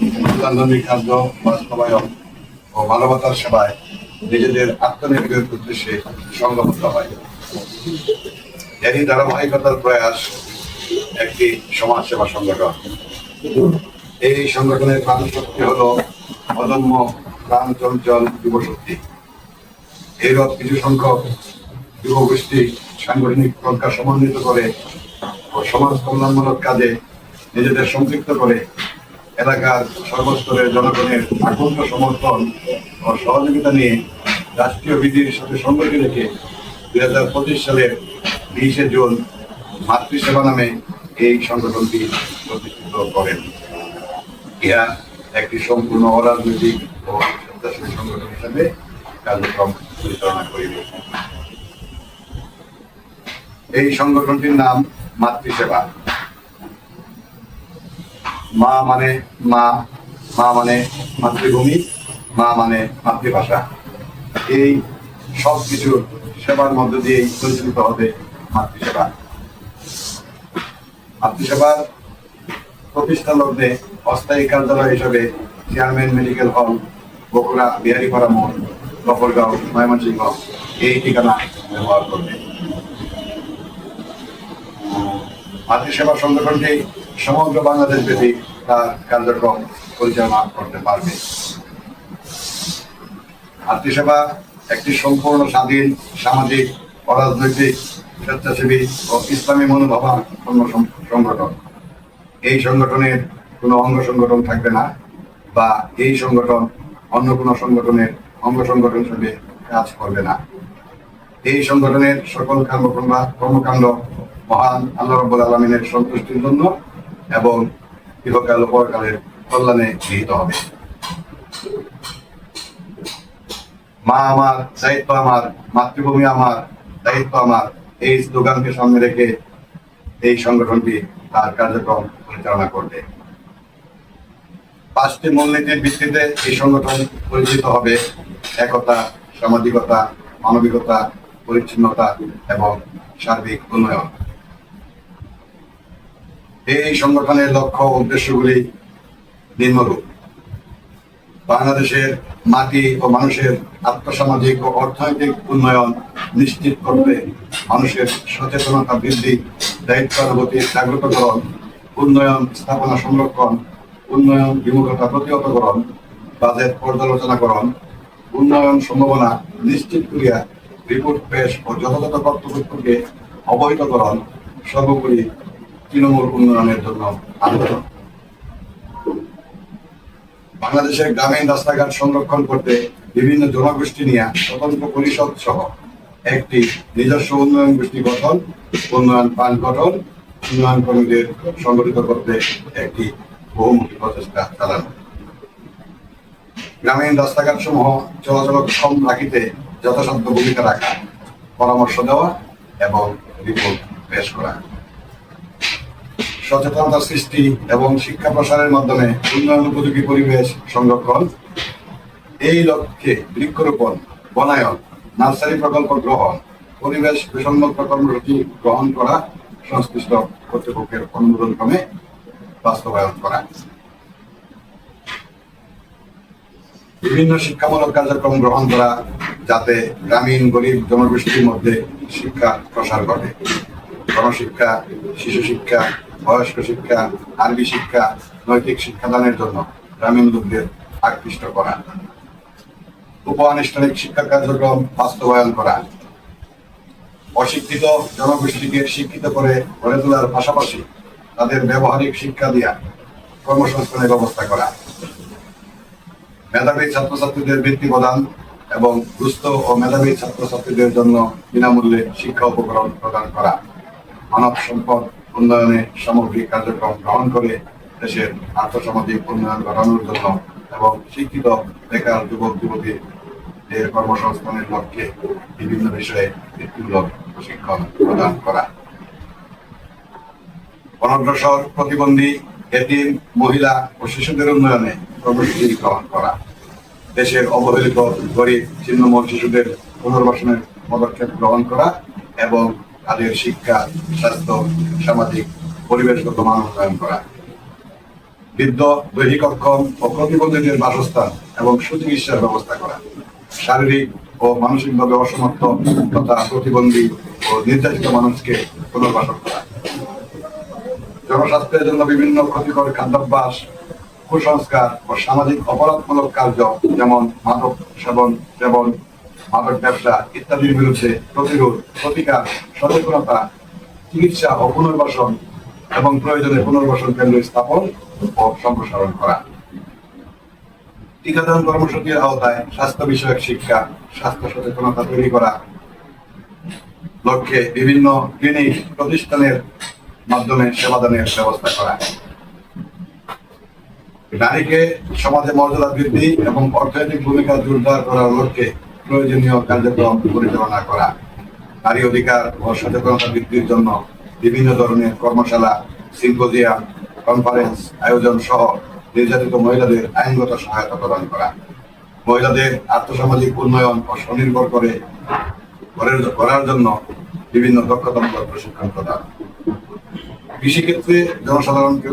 কল্যাণধর্মী খাদ্য বাস্তবায়ন ও মানবতার সেবায় নিজেদের আত্মনিয়োগের উদ্দেশ্যে সংগঠিত হয়। এরই ধারাবাহিকতার প্রয়াস একটি সমাজসেবা সংগঠন। এই সংগঠনের প্রাণশক্তি হল অদম্য প্রাণ চঞ্চল যুবশক্তি এইরূপ কিছু সংখ্যক যুবগোষ্ঠী সাংগঠনিক প্রজ্ঞা সমন্বিত করে ও সমাজ কল্যাণমূলক কাজে নিজেদের সম্পৃক্ত করে এলাকার সর্বস্তরের জনগণের আকুণ্ঠ সমর্থন ও সহযোগিতা নিয়ে রাষ্ট্রীয় বিধির সাথে সঙ্গতি রেখে দুই হাজার পঁচিশ সালের বিশে জুন মাতৃসেবা নামে এই সংগঠনটি প্রতিষ্ঠিত করেন। ইহা একটি সম্পূর্ণ অরাজনৈতিক ও স্বেচ্ছাসেবী সংগঠন হিসাবে কার্যক্রম পরিচালনা করিবে। এই সংগঠনটির নাম মাতৃসেবা। মা মানে মা মা মানে মাতৃভূমি, মা মানে মাতৃভাষা। এই সব কিছুর সেবার মধ্য দিয়েই পরিচালিত হবে মাতৃসেবা। মাতৃসেবার প্রতিষ্ঠা লগ্নে অস্থায়ী কার্যালয় হিসেবে চেয়ারম্যান মেডিকেল হল, বগুড়া বিহারিপাড়া মোড় গফরগাঁও ময়মনসিংহ, এই ঠিকানা ব্যবহার করবে। মাতৃসেবা সংগঠনটি সমগ্র বাংলাদেশ ব্যাপী তার কার্যক্রম পরিচালনা করতে পারবে। মাতৃসেবা একটি সম্পূর্ণ স্বাধীন, সামাজিক, অরাজনৈতিক, স্বেচ্ছাসেবী ও ইসলামী মনোভাবাপন্ন সংগঠন। এই সংগঠনের কোনো অঙ্গ সংগঠন থাকবে না বা এই সংগঠন অন্য কোনো সংগঠনের অঙ্গ সংগঠন হিসেবে কাজ করবে না। এই সংগঠনের সকল কর্মকাণ্ড কর্মকাণ্ড মহান আল্লাহ রব্বুল আলমিনের সন্তুষ্টির জন্য এবং ইহকাল পরকালের কল্যাণে গৃহীত হবে। মা আমার, দায়িত্ব আমার, মাতৃভূমি আমার, দায়িত্ব আমার, এই স্লোগানকে সামনে রেখে এই সংগঠনটি তার কার্যক্রম পরিচালনা করবে। পাঁচটি মূলনীতির ভিত্তিতে এই সংগঠন পরিচিত হবে। একতা, সামাজিকতা, মানবিকতা, পরিচ্ছন্নতা এবং সার্বিক উন্নয়ন। এই সংগঠনের লক্ষ্য উদ্দেশ্যগুলি নিম্নরূপ। বাংলাদেশের মাটি ও মানুষের আর্থসামাজিক ও অর্থনৈতিক উন্নয়ন নিশ্চিত করতে মানুষের সচেতনতা বৃদ্ধি, দায়িত্বানুভূতি, জাগ্রতকরণ, উন্নয়ন, স্থাপনা সংরক্ষণ, উন্নয়ন বিমুখতা প্রতিহতকরণ, বাজেট পর্যালোচনাকরণ, উন্নয়ন সম্ভাবনা নিশ্চিত করিয়া রিপোর্ট পেশ ও যথাযথ কর্তৃপক্ষকে অবহিতকরণ সর্বোপরি তৃণমূল উন্নয়নের জন্য আন্দোলন বাংলাদেশের গ্রামীণ রাস্তাঘাট সংরক্ষণ করতে বিভিন্ন জনগোষ্ঠী নিয়ে স্বতন্ত্র পরিষদ সহ একটি নিজস্ব উন্নয়ন গোষ্ঠী গঠন, উন্নয়ন ফান্ড গঠন, উন্নয়ন কর্মীদের সংগঠিত করতে একটি বহুমুখী প্রচেষ্টা চালানো। গ্রামীণ রাস্তাঘাট সমূহ চলাচলক্ষম রাখিতে যথাসাধ্য ভূমিকা রাখা পরামর্শ দেওয়া এবং রিপোর্ট পেশ করা। সচেতনতা সৃষ্টি এবং শিক্ষা প্রসারের মাধ্যমে উন্নয়ন উপযোগী পরিবেশ সংরক্ষণ। এই লক্ষ্যে বৃক্ষরোপণ, বনায়ন, নার্সারি প্রকল্প গ্রহণ, পরিবেশ বিষণ্মুক্ত কর্মসূচি গ্রহণ করা সংশ্লিষ্ট কর্তৃপক্ষের অনুমোদন ক্রমে বাস্তবায়ন করা। বিভিন্ন শিক্ষামূলক কার্যক্রম গ্রহণ করা যাতে গ্রামীণ গরিব জনগোষ্ঠীর মধ্যে শিক্ষা প্রসার ঘটে। গণশিক্ষা শিশু শিক্ষা বয়স্ক শিক্ষা, আরবি শিক্ষা, নৈতিক শিক্ষাদানের জন্য গ্রামীণ লোকদের আকৃষ্ট করা। উপ আনুষ্ঠানিক শিক্ষা কার্যক্রম বাস্তবায়ন করা। অশিক্ষিত জনগোষ্ঠীকে শিক্ষিত করে গড়ে তোলার পাশাপাশি তাদের ব্যবহারিক শিক্ষা দিয়া কর্মসংস্থানের ব্যবস্থা করা। মেধাবী ছাত্রছাত্রীদের বৃত্তি প্রদান এবং দুস্থ ও মেধাবী ছাত্রছাত্রীদের জন্য বিনামূল্যে শিক্ষা উপকরণ প্রদান করা। মানব সম্পদ উন্নয়নে সামগ্রিক কার্যক্রম গ্রহণ করে দেশের আর্থসামাজিক উন্নয়ন ঘটানোর জন্য এবং শিক্ষিত বেকার যুবক যুবতীদের কর্মসংস্থানের লক্ষ্যে বিভিন্ন বিষয়ে বৃত্তিমূলক প্রশিক্ষণ প্রদান করা। অনগ্রসর প্রতিবন্ধী, এতিম, মহিলা ও শিশুদের উন্নয়নে কর্মসূচি গ্রহণ করা। দেশের অবহেলিত, গরিব, ছিন্নমূল শিশুদের পুনর্বাসনের পদক্ষেপ গ্রহণ করা এবং তাদের শিক্ষা, স্বাস্থ্য, সামাজিক, পরিবেশগত মান উন্নয়ন করা। বৃদ্ধ দৈহিক অক্ষম ও প্রতিবন্ধীদের বাসস্থান এবং সুচিকিৎসার ব্যবস্থা করা। শারীরিক ও মানসিকভাবে অসমর্থ তথা প্রতিবন্ধী ও নির্যাতিত মানুষকে পুনর্বাসন করা। জনস্বাস্থ্যের জন্য বিভিন্ন ক্ষতিকর খাদ্যাভ্যাস, কুসংস্কার ও সামাজিক অপরাধমূলক কার্য যেমন মাদক সেবন সেবন মাদক ব্যবসা ইত্যাদির বিরুদ্ধে প্রতিরোধ, প্রতিকার, সচেতনতা, চিকিৎসা ও পুনর্বাসন এবং প্রয়োজনে পুনর্বাসন কেন্দ্র স্থাপন ও সম্প্রসারণ করা। টিকাদান কর্মসূচির আওতায় স্বাস্থ্য বিষয়ক শিক্ষা, স্বাস্থ্য সচেতনতা তৈরি করা লক্ষ্যে বিভিন্ন ক্লিনিক, প্রতিষ্ঠানের মাধ্যমে সেবাদানের ব্যবস্থা করা। নারীকে সমাজে মর্যাদা বৃদ্ধি এবং অর্থনৈতিক ভূমিকা জোরদার করার লক্ষ্যে প্রয়োজনীয় কার্যক্রম পরিচালনা করা। নারী অধিকার ও সচেতনতা বৃদ্ধির জন্য বিভিন্ন ধরনের কর্মশালা, সিম্পোজিয়াম, কনফারেন্স, আয়োজন সহ নির্যাতিত মহিলাদের আইনগত সহায়তা প্রদান করা। মহিলাদের আর্থসামাজিক উন্নয়ন ও স্বনির্ভর করে করার- জন্য বিভিন্ন দক্ষতামূলক প্রশিক্ষণ প্রদান। কৃষিক্ষেত্রে জনসাধারণকে,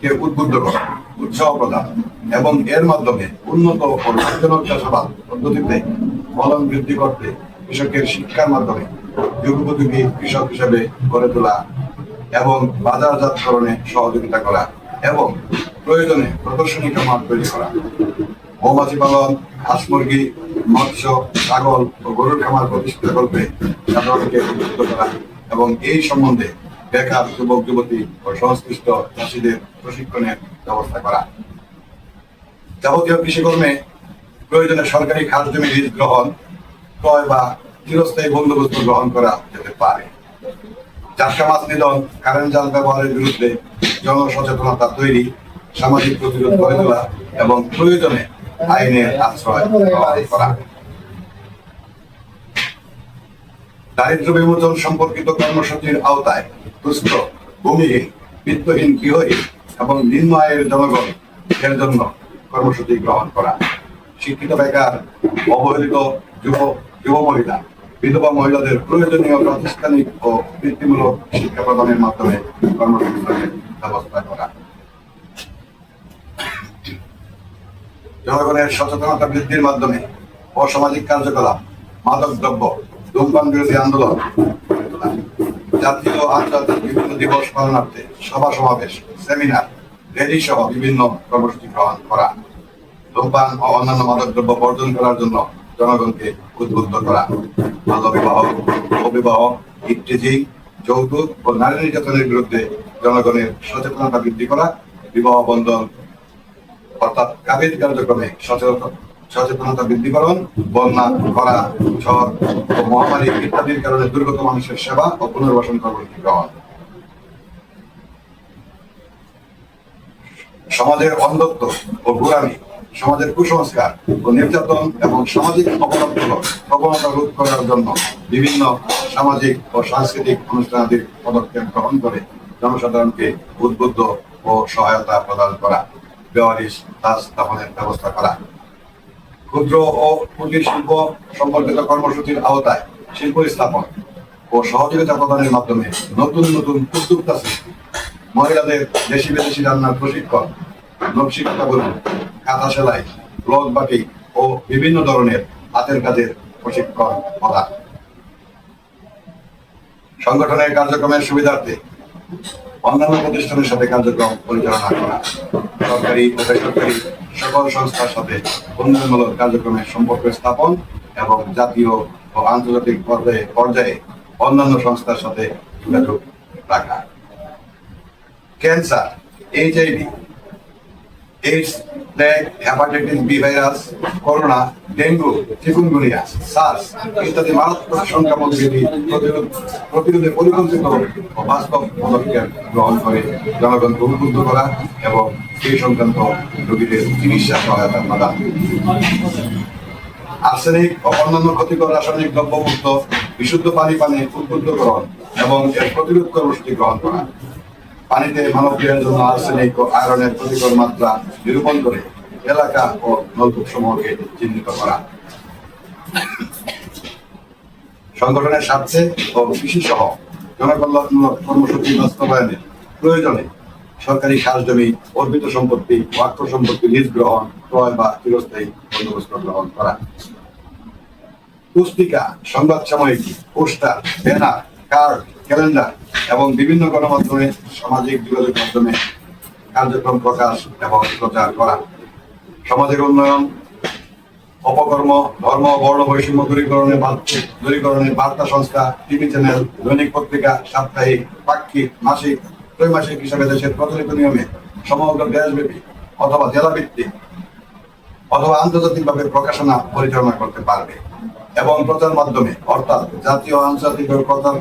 কে উদ্বুদ্ধ করা, উৎসাহ প্রদান এবং এর মাধ্যমে উন্নত ও লাভজনক চাষাবাদ পদ্ধতিতে ফলন বৃদ্ধি করতে কৃষকের শিক্ষার মাধ্যমে যুগোপযোগী কৃষক হিসেবে গড়ে তোলা এবং বাজারজাতকরণে সহযোগিতা করা এবং প্রয়োজনে প্রদর্শনী খামার তৈরি করা। মৌমাছি পালন, হাঁস মুরগি, মৎস্য, ছাগল ও গরুর খামার প্রতিষ্ঠিত করবে সাধারণকে উদ্বুদ্ধ করা এবং এই সম্বন্ধে বেকার যুবক, যুবতী ও সংশ্লিষ্ট চাষীদের প্রশিক্ষণের ব্যবস্থা করা। যাবতীয় কৃষিকর্মে প্রয়োজনে সরকারি খাস জমি লিজ গ্রহণ ক্রয় বা চিরস্থায়ী বন্দোবস্ত গ্রহণ করা যেতে পারে। চাষা মাছ নিধন, কারেন্ট জাল ব্যবহারের বিরুদ্ধে জনসচেতনতা তৈরি, সামাজিক প্রতিরোধ গড়ে তোলা এবং প্রয়োজনে আইনের আশ্রয় করা। দারিদ্র বিমোচন সম্পর্কিত কর্মসূচির আওতায় দুস্থ ভূমিহীন, বিত্তহীন গৃহহীন এবং নিম্ন আয়ের জনগণ এর জন্য কর্মসূচি গ্রহণ করা। শিক্ষিত বেকার, অবহেলিত যুব যুব মহিলা, বিধবা মহিলাদের প্রয়োজনীয় প্রাতিষ্ঠানিক ও বৃত্তিমূলক শিক্ষা প্রদানের মাধ্যমে কর্মসংস্থানের ব্যবস্থা করা। জনগণের সচেতনতা বৃদ্ধির মাধ্যমে অসামাজিক কার্যকলাপ মাদক দ্রব্য ধূমপান বিরোধী আন্দোলন, জাতীয় আন্তর্জাতিক বিভিন্ন দিবস পালনার্থে সভা সমাবেশ সেমিনার র্যালি সহ বিভিন্ন কর্মসূচি গ্রহণ করা। ধূমপান ও অন্যান্য মাদক দ্রব্য বর্জন করার জন্য জনগণকে উদ্বুদ্ধ করা। বাল্য বিবাহ অবিবাহ যৌতুক ও নারী নির্যাতনের বিরুদ্ধে জনগণের সচেতনতা বৃদ্ধি করা, বিবাহ বন্ধন অর্থাৎ কাবিল কার্যক্রমে সচেতনতা সচেতনতা বৃদ্ধিকরণ, বন্যা খরা ঝড় ও মহামারী ইত্যাদির কারণে দুর্গত মানুষের সেবা ও পুনর্বাসন কর্মসূচি গ্রহণ। সমাজের অন্ধত্ব ও গোড়ামি সমাজের কুসংস্কার ও নির্যাতন এবং সামাজিক অপরাধমূলক প্রবণতা রোধ করার জন্য বিভিন্ন সামাজিক ও সাংস্কৃতিক অনুষ্ঠানাদির পদক্ষেপ গ্রহণ করে জনসাধারণকে উদ্বুদ্ধ ও সহায়তা প্রদান করা। বেওয়ারিশ স্থাপনের ব্যবস্থা করা। ক্ষুদ্র ও কুটির শিল্প সম্পর্কিত কর্মসূচির আওতায় শিল্প স্থাপন ও সহযোগিতা প্রদানের মাধ্যমে নতুন নতুন উদ্যোক্তা সৃষ্টি। মহিলাদের দেশি বিদেশি রান্নার প্রশিক্ষণ বলুন। কাঁথা সেলাই ব্লক বাটি ও বিভিন্ন ধরনের হাতের কাজের প্রশিক্ষণ প্রদান। সংগঠনের কার্যক্রমের সুবিধার্থে অন্যান্য প্রতিষ্ঠানের সাথে কার্যক্রম পরিচালনা করা, সরকারি ও বেসরকারি সকল সংস্থার সাথে উন্নয়নমূলক কার্যক্রমের সম্পর্ক স্থাপন এবং জাতীয় ও আন্তর্জাতিক পর্যায়ে পর্যায়ে অন্যান্য সংস্থার সাথে যোগাযোগ রাখা। Cancer HIV AIDS plague hepatitis B virus corona dengue chikungunya SARS ইত্যাদি মারাত্মক সংক্রামক প্রতিরোধে পরিকল্পিত ও বাস্তব পদক্ষেপ গ্রহণ করে জনগণকে উদ্বুদ্ধ করা এবং সেই সংক্রান্ত রোগীদের চিকিৎসা সহায়তা প্রদান। আর্সেনিক ও অন্যান্য ক্ষতিকর রাসায়নিক দ্রব্যমুক্ত বিশুদ্ধ পানি পানে উদ্বুদ্ধকরণ এবং এর প্রতিরোধ কর্মসূচি গ্রহণ করা। পানিতে মানব দেহের জন্য আর্সেনিক ও আয়রনের ক্ষতিকর মাত্রা নিরূপণ করে এলাকা ও নলকূপ সমূহকে চিহ্নিত করা। সংগঠনের স্বার্থে ও কৃষি সহ জনকল্যাণমূলক কর্মসূচি বাস্তবায়নে প্রয়োজনে সরকারি খাস জমি অর্পিত সম্পত্তি ও আত্ম সম্পত্তি লিজ গ্রহণ, ক্রয় বা চিরস্থায়ী বন্দোবস্ত গ্রহণ করা। পুস্তিকা, সংবাদ সাময়িকী, পোস্টার, ব্যানার, কার্ড ক্যালেন্ডার এবং বিভিন্ন গণমাধ্যমে সামাজিক যোগাযোগ মাধ্যমে কার্যক্রম প্রকাশ এবং প্রচার করা। সমাজের উন্নয়ন, অপকর্ম, ধর্ম, বর্ণ বৈষম্য দূরীকরণে বার্তা, দূরীকরণের বার্তা সংস্থা, টিভি চ্যানেল, দৈনিক পত্রিকা, সাপ্তাহিক, পাক্ষিক, মাসিক, ত্রৈমাসিক হিসাবে দেশের প্রচলিত নিয়মে সমগ্র দেশব্যাপী অথবা জেলাভিত্তিক অথবা আন্তর্জাতিকভাবে প্রকাশনা পরিচালনা করতে পারবে এবং প্রচার মাধ্যমে, অর্থাৎ জাতীয় আন্তর্জাতিক প্রচার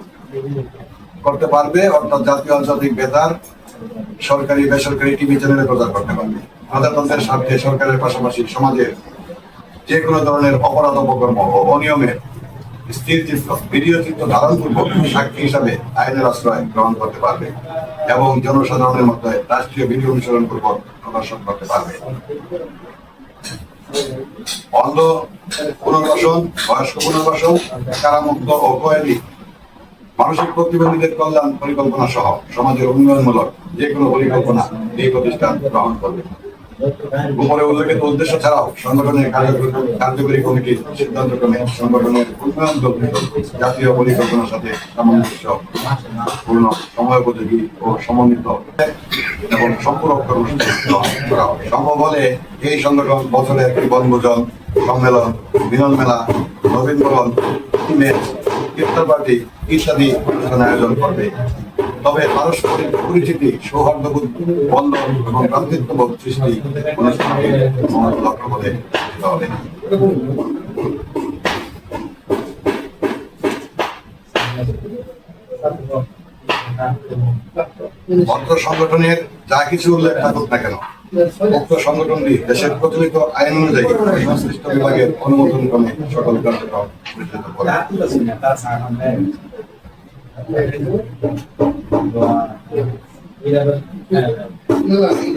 করতে পারবে, অর্থাৎ জাতীয় আন্তর্জাতিক বেতার সরকারি, বেসরকারি টিভি চ্যানেলে প্রচার করতে পারবে। প্রজাতন্ত্রের স্বার্থে সরকারের পাশাপাশি সমাজের যে কোনো ধরনের অপরাধ, অপকর্ম ও অনিয়মের স্থির চিত্র, ভিডিও চিত্র সাক্ষী হিসাবে আইনের আশ্রয় গ্রহণ করতে পারবে এবং জনসাধারণের মধ্যে রাষ্ট্রীয় ভিডিও অনুসরণ পূর্বক প্রদর্শন করতে পারবে। অন্ধ পুনর্বাসন, বয়স্ক পুনর্বাসন, কারামুক্ত ও কয়েদি মানসিক প্রতিবন্ধীদের কল্যাণ পরিকল্পনা সহ সমাজের উন্নয়নমূলক যে কোনো পরিকল্পনা এই প্রতিষ্ঠান গ্রহণ করবে উপরে উল্লেখিত উদ্দেশ্য ছাড়াও সংগঠনের কার্যকরী কমিটির সিদ্ধান্তক্রমে সংগঠনের উন্নয়ন দপ্তর জাতীয় পরিকল্পনার সাথে সামঞ্জস্য পূর্ণ, সময়োপযোগী ও সমন্বিত এবং সম্পূরক কর্মসূচি করা। সম্ভব হলে এই সংগঠন বছরে একটি বনভোজন, সম্মেলন মিলন মেলা নবীনবরণ ইমেজ ইত্যাদি অনুষ্ঠান আয়োজন করবে। তবে পারস্পরিক পরিচিতি, সৌহার্দ্যবোধ বন্ধন এবং ভ্রাতৃত্ববোধ সৃষ্টি অনুষ্ঠানকে লক্ষ্য করে হবে। অর্থ সংগঠনের যা কিছু উল্লেখ থাকুক না কেন, উক্ত সংগঠনটি দেশের প্রচলিত আইন অনুযায়ী সংশ্লিষ্ট বিভাগের অনুমোদন ক্রমে সকল কার্যক্রম পরিচালিত করে। ഇരുപത്തി